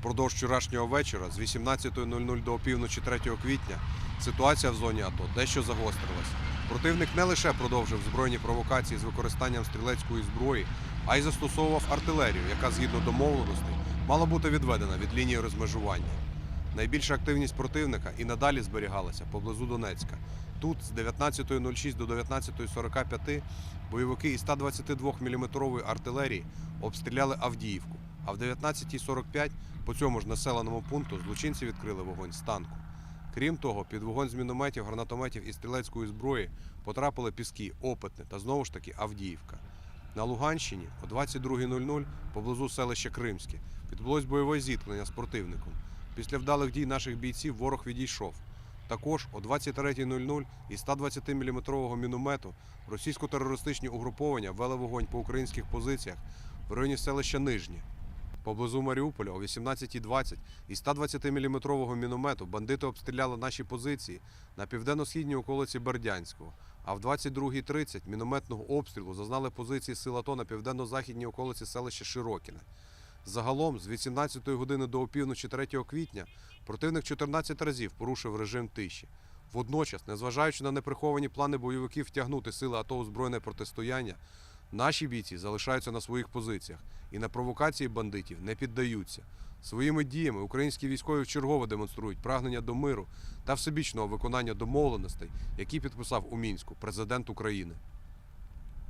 Впродовж вчорашнього вечора з 18.00 до опівночі 3 квітня ситуація в зоні АТО дещо загострилась. Противник не лише продовжив збройні провокації з використанням стрілецької зброї, а й застосовував артилерію, яка згідно домовленостей мала бути відведена від лінії розмежування. Найбільша активність противника і надалі зберігалася поблизу Донецька. Тут з 19.06 до 19.45 бойовики із 122 мм артилерії обстріляли Авдіївку, а в 19.45 по цьому ж населеному пункту злочинці відкрили вогонь з танку. Крім того, під вогонь з мінометів, гранатометів і стрілецької зброї потрапили піски Опитне та знову ж таки Авдіївка. На Луганщині о 22.00 поблизу селища Кримське відбулось бойове зіткнення з противником. Після вдалих дій наших бійців ворог відійшов. Також о 23.00 із 120 мм міномету російсько-терористичні угруповання вели вогонь по українських позиціях в районі селища Нижнє. Поблизу Маріуполя о 18.20 із 120 мм міномету бандити обстріляли наші позиції на південно-східній околиці Бердянського. А в 22.30 мінометного обстрілу зазнали позиції сил АТО на південно-західній околиці селища Широкіне. Загалом з 18 години до опівночі 3 квітня противник 14 разів порушив режим тиші. Водночас, незважаючи на неприховані плани бойовиків втягнути сили АТО у збройне протистояння, наші бійці залишаються на своїх позиціях і на провокації бандитів не піддаються. Своїми діями українські військові вчергово демонструють прагнення до миру та всебічного виконання домовленостей, які підписав у мінську президент України.